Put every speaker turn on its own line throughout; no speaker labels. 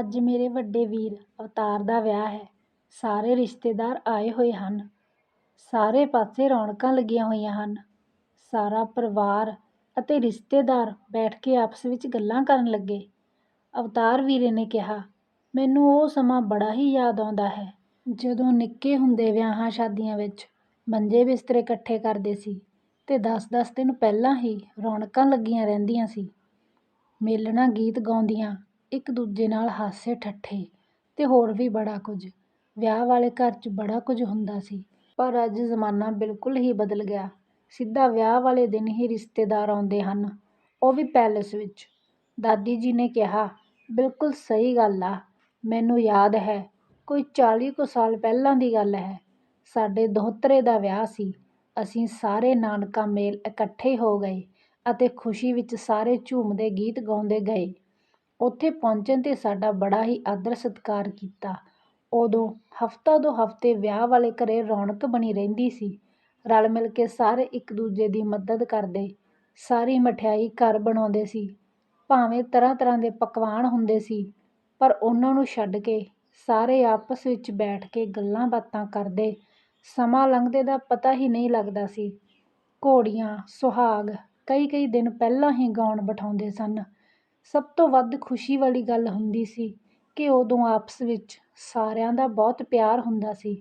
ਅੱਜ ਮੇਰੇ ਵੱਡੇ ਵੀਰ ਅਵਤਾਰ ਦਾ ਵਿਆਹ ਹੈ। ਸਾਰੇ ਰਿਸ਼ਤੇਦਾਰ ਆਏ ਹੋਏ ਹਨ। ਸਾਰੇ ਪਾਸੇ ਰੌਣਕਾਂ ਲੱਗੀਆਂ ਹੋਈਆਂ ਹਨ। ਸਾਰਾ ਪਰਿਵਾਰ ਅਤੇ ਰਿਸ਼ਤੇਦਾਰ ਬੈਠ ਕੇ ਆਪਸ ਵਿੱਚ ਗੱਲਾਂ ਕਰਨ ਲੱਗੇ। ਅਵਤਾਰ ਵੀਰੇ ਨੇ ਕਿਹਾ, ਮੈਨੂੰ ਉਹ ਸਮਾਂ ਬੜਾ ਹੀ ਯਾਦ ਆਉਂਦਾ ਹੈ। ਜਦੋਂ ਨਿੱਕੇ ਹੁੰਦੇ ਵਿਆਹਾਂ ਸ਼ਾਦੀਆਂ ਵਿੱਚ ਮੰਜੇ ਬਿਸਤਰੇ ਇਕੱਠੇ ਕਰਦੇ ਸੀ ਅਤੇ ਦਸ ਦਸ ਦਿਨ ਪਹਿਲਾਂ ਹੀ ਰੌਣਕਾਂ ਲੱਗੀਆਂ ਰਹਿੰਦੀਆਂ ਸੀ। ਮੇਲਣਾ ਗੀਤ ਗਾਉਂਦੀਆਂ ਇੱਕ ਦੂਜੇ ਨਾਲ ਹਾਸੇ ਠੱਠੇ ਅਤੇ ਹੋਰ ਵੀ ਬੜਾ ਕੁਝ। ਵਿਆਹ ਵਾਲੇ ਘਰ 'ਚ ਬੜਾ ਕੁਝ ਹੁੰਦਾ ਸੀ, ਪਰ ਅੱਜ ਜ਼ਮਾਨਾ ਬਿਲਕੁਲ ਹੀ ਬਦਲ ਗਿਆ। ਸਿੱਧਾ ਵਿਆਹ ਵਾਲੇ ਦਿਨ ਹੀ ਰਿਸ਼ਤੇਦਾਰ ਆਉਂਦੇ ਹਨ, ਉਹ ਵੀ ਪੈਲਸ ਵਿੱਚ। ਦਾਦੀ ਜੀ ਨੇ ਕਿਹਾ, ਬਿਲਕੁਲ ਸਹੀ ਗੱਲ ਆ, ਮੈਨੂੰ ਯਾਦ ਹੈ, ਕੋਈ 40 ਕੁ ਸਾਲ ਪਹਿਲਾਂ ਦੀ ਗੱਲ ਹੈ। ਸਾਡੇ ਦੋਹਤਰੇ ਦਾ ਵਿਆਹ ਸੀ, ਅਸੀਂ ਸਾਰੇ ਨਾਨਕਾ ਮੇਲ ਇਕੱਠੇ ਹੋ ਗਏ ਅਤੇ ਖੁਸ਼ੀ ਵਿੱਚ ਸਾਰੇ ਝੂਮਦੇ ਗੀਤ ਗਾਉਂਦੇ ਗਏ। ਉੱਥੇ ਪਹੁੰਚਣ 'ਤੇ ਸਾਡਾ ਬੜਾ ਹੀ ਆਦਰ ਸਤਿਕਾਰ ਕੀਤਾ। ਉਦੋਂ ਹਫਤਾ ਦੋ ਹਫ਼ਤੇ ਵਿਆਹ ਵਾਲੇ ਘਰ ਰੌਣਕ ਬਣੀ ਰਹਿੰਦੀ ਸੀ। ਰਲ ਮਿਲ ਕੇ ਸਾਰੇ ਇੱਕ ਦੂਜੇ ਦੀ ਮਦਦ ਕਰਦੇ, ਸਾਰੀ ਮਠਿਆਈ ਘਰ ਬਣਾਉਂਦੇ ਸੀ। ਭਾਵੇਂ ਤਰ੍ਹਾਂ ਤਰ੍ਹਾਂ ਦੇ ਪਕਵਾਨ ਹੁੰਦੇ ਸੀ, ਪਰ ਉਹਨਾਂ ਨੂੰ ਛੱਡ ਕੇ ਸਾਰੇ ਆਪਸ ਵਿੱਚ ਬੈਠ ਕੇ ਗੱਲਾਂ ਬਾਤਾਂ ਕਰਦੇ, ਸਮਾਂ ਲੰਘਦੇ ਦਾ ਪਤਾ ਹੀ ਨਹੀਂ ਲੱਗਦਾ ਸੀ। ਘੋੜੀਆਂ, ਸੁਹਾਗ ਕਈ ਕਈ ਦਿਨ ਪਹਿਲਾਂ ਹੀ ਗਾਉਣ ਬਿਠਾਉਂਦੇ ਸਨ। ਸਭ ਤੋਂ ਵੱਧ ਖੁਸ਼ੀ ਵਾਲੀ ਗੱਲ ਹੁੰਦੀ ਸੀ ਕਿ ਉਦੋਂ ਆਪਸ ਵਿੱਚ ਸਾਰਿਆਂ ਦਾ ਬਹੁਤ ਪਿਆਰ ਹੁੰਦਾ ਸੀ।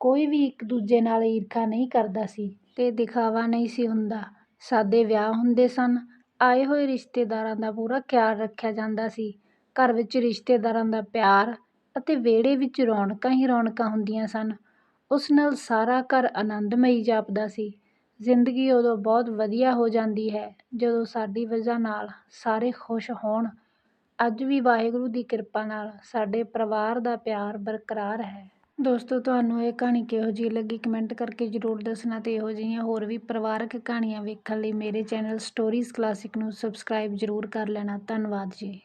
ਕੋਈ ਵੀ ਇੱਕ ਦੂਜੇ ਨਾਲ ਈਰਖਾ ਨਹੀਂ ਕਰਦਾ ਸੀ ਅਤੇ ਦਿਖਾਵਾ ਨਹੀਂ ਸੀ ਹੁੰਦਾ। ਸਾਦੇ ਵਿਆਹ ਹੁੰਦੇ ਸਨ, ਆਏ ਹੋਏ ਰਿਸ਼ਤੇਦਾਰਾਂ ਦਾ ਪੂਰਾ ਖਿਆਲ ਰੱਖਿਆ ਜਾਂਦਾ ਸੀ। ਘਰ ਵਿੱਚ ਰਿਸ਼ਤੇਦਾਰਾਂ ਦਾ ਪਿਆਰ ਅਤੇ ਵਿਹੜੇ ਵਿੱਚ ਰੌਣਕਾਂ ਹੀ ਰੌਣਕਾਂ ਹੁੰਦੀਆਂ ਸਨ। ਉਸ ਨਾਲ ਸਾਰਾ ਘਰ ਆਨੰਦਮਈ ਜਾਪਦਾ ਸੀ। ਜ਼ਿੰਦਗੀ ਉਦੋਂ ਬਹੁਤ ਵਧੀਆ ਹੋ ਜਾਂਦੀ ਹੈ, ਜਦੋਂ ਸਾਡੀ ਵਜ੍ਹਾ ਨਾਲ ਸਾਰੇ ਖੁਸ਼ ਹੋਣ। ਅੱਜ ਵੀ ਵਾਹਿਗੁਰੂ ਦੀ ਕਿਰਪਾ ਨਾਲ ਸਾਡੇ ਪਰਿਵਾਰ ਦਾ ਪਿਆਰ ਬਰਕਰਾਰ ਹੈ। ਦੋਸਤੋ, ਤੁਹਾਨੂੰ ਇਹ ਕਹਾਣੀ ਕਿਹੋ ਜਿਹੀ ਲੱਗੀ? ਕਮੈਂਟ ਕਰਕੇ ਜ਼ਰੂਰ ਦੱਸਣਾ ਤੇ ਇਹੋ ਜਿਹੀਆਂ ਹੋਰ ਵੀ ਪਰਿਵਾਰਕ ਕਹਾਣੀਆਂ ਵੇਖਣ ਲਈ ਮੇਰੇ ਚੈਨਲ ਸਟੋਰੀਜ਼ ਕਲਾਸਿਕ ਨੂੰ ਸਬਸਕ੍ਰਾਈਬ ਜ਼ਰੂਰ ਕਰ ਲੈਣਾ। ਧੰਨਵਾਦ ਜੀ।